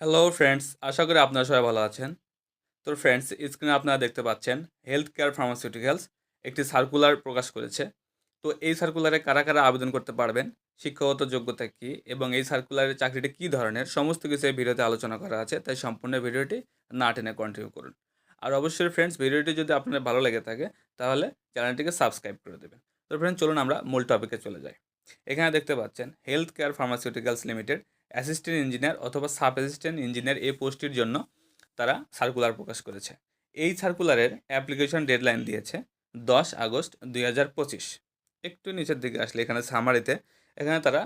Hello friends আশা করি আপনারা সবাই ভালো আছেন। তো ফ্রেন্ডস স্ক্রিনে আপনারা দেখতে পাচ্ছেন হেলথ কেয়ার ফার্মাসিউটিক্যালস একটি সার্কুলার প্রকাশ করেছে। তো, এই সার্কুলারে কারা কারা আবেদন করতে পারবেন, শিক্ষাগত যোগ্যতা কী এবং এই সার্কুলারের চাকরিটি কী ধরনের, সমস্ত কিছু এই ভিডিওতে আলোচনা করা আছে, তাই সম্পূর্ণ ভিডিওটি না টেনে কন্টিনিউ করুন। আর অবশ্যই ফ্রেন্ডস ভিডিওটি যদি আপনার ভালো লেগে থাকে, তাহলে চ্যানেলটিকে সাবস্ক্রাইব করে দেবেন। তো ফ্রেন্ডস চলুন আমরা মূল টপিকে চলে যাই। এখানে দেখতে পাচ্ছেন health care pharmaceuticals limited assistant engineer অথবা সাব অ্যাসিস্ট্যান্ট ইঞ্জিনিয়ার এই পোস্টটির জন্য তারা সার্কুলার প্রকাশ করেছে। এই সার্কুলারের অ্যাপ্লিকেশন ডেডলাইন দিয়েছে দশ আগস্ট দুই হাজার পঁচিশ। একটু নিচের দিকে আসলে এখানে সামারিতে এখানে তারা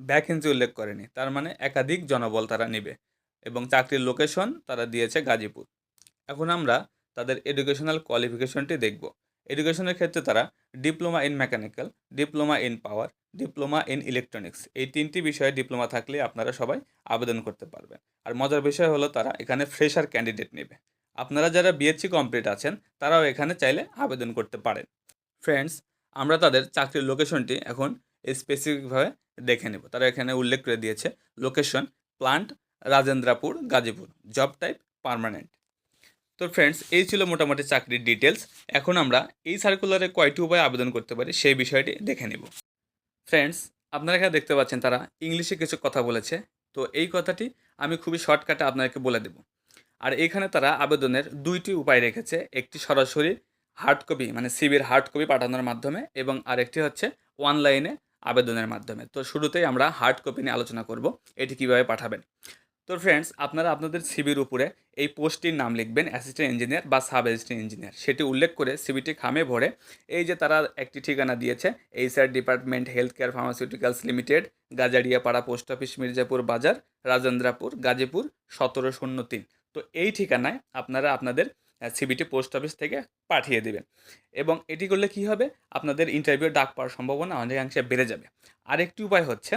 ভ্যাকেন্সি উল্লেখ করেনি। তার মানে একাধিক জনবল তারা নেবে এবং চাকরির লোকেশন তারা দিয়েছে গাজীপুর। এখন আমরা তাদের এডুকেশনাল কোয়ালিফিকেশনটি দেখব। এডুকেশনের ক্ষেত্রে তারা diploma in mechanical diploma in power diploma in electronics এই তিনটি বিষয়ে ডিপ্লোমা থাকলে আপনারা সবাই আবেদন করতে পারবেন। আর মজার বিষয় হলো তারা এখানে ফ্রেশার ক্যান্ডিডেট নেবে। আপনারা যারা বিএসসি কমপ্লিট আছেন, তারাও এখানে চাইলে আবেদন করতে পারেন। ফ্রেন্ডস আমরা তাদের চাকরির লোকেশনটি এখন স্পেসিফিকভাবে দেখে নেব। তারা এখানে উল্লেখ করে দিয়েছে location plant Rajendrapur, Gazipur. Job type permanent তো ফ্রেন্ডস এই ছিল মোটামুটি চাকরির ডিটেলস এখন আমরা এই সার্কুলারে কয়টি উপায়ে আবেদন করতে পারি সেই বিষয়টি দেখে নেব। ফ্রেন্ডস আপনারা এখানে দেখতে পাচ্ছেন তারা ইংলিশে কিছু কথা বলেছে। তো এই কথাটি আমি খুবই শর্টকাটে আপনাকে বলে দেব। আর এখানে তারা আবেদনের দুইটি উপায় রেখেছে। একটি সরাসরি হার্ড কপি মানে সিবির হার্ড কপি পাঠানোর মাধ্যমে এবং আরেকটি হচ্ছে অনলাইনে আবেদনের মাধ্যমে। তো শুরুতেই আমরা হার্ড কপি নিয়ে আলোচনা করব, এটি কীভাবে পাঠাবেন। তো ফ্রেন্ডস আপনারা আপনাদের সিবির উপরে এই পোস্টটির নাম লিখবেন অ্যাসিস্ট্যান্ট ইঞ্জিনিয়ার বা সাব অ্যাসিস্ট্যান্ট ইঞ্জিনিয়ার সেটি উল্লেখ করে সিবিটি খামে ভরে এই যে তারা একটি ঠিকানা দিয়েছে HR department health care pharmaceuticals limited Gazariapara post office Mirzapur Bazar, Rajendrapur, Gazipur, সতেরো শূন্য তিন। তো এই ঠিকানায় আপনারা আপনাদের সিবিটি পোস্ট অফিস থেকে পাঠিয়ে দেবেন। এবং এটি করলে কি হবে? আপনাদের ইন্টারভিউ ডাক পাওয়ার সম্ভাবনা অনেকাংশে বেড়ে যাবে। আরেকটি উপায় হচ্ছে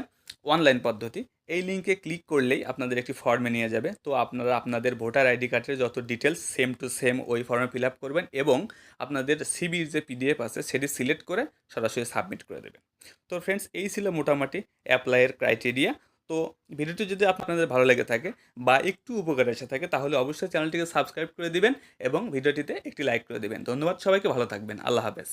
অনলাইন পদ্ধতি। এই লিঙ্কে ক্লিক করলেই আপনাদের একটি ফর্মে নিয়ে যাবে। তো আপনারা আপনাদের ভোটার আইডি কার্ডের যত ডিটেলস সেম টু সেম ওই ফর্মে ফিল আপ করবেন এবং আপনাদের সিবির যে পিডিএফ আছে, সেটি সিলেক্ট করে সরাসরি সাবমিট করে দেবেন। তো ফ্রেন্ডস এই ছিল মোটামুটি অ্যাপ্লাইয়ের ক্রাইটেরিয়া তো ভিডিওটি যদি আপনাদের ভালো লেগে থাকে বা একটু উপকার এসে থাকে, তাহলে অবশ্যই চ্যানেলটিকে সাবস্ক্রাইব করে দিবেন এবং ভিডিওটিতে একটি লাইক করে দিবেন। ধন্যবাদ সবাইকে, ভালো থাকবেন। আল্লাহ হাফেজ।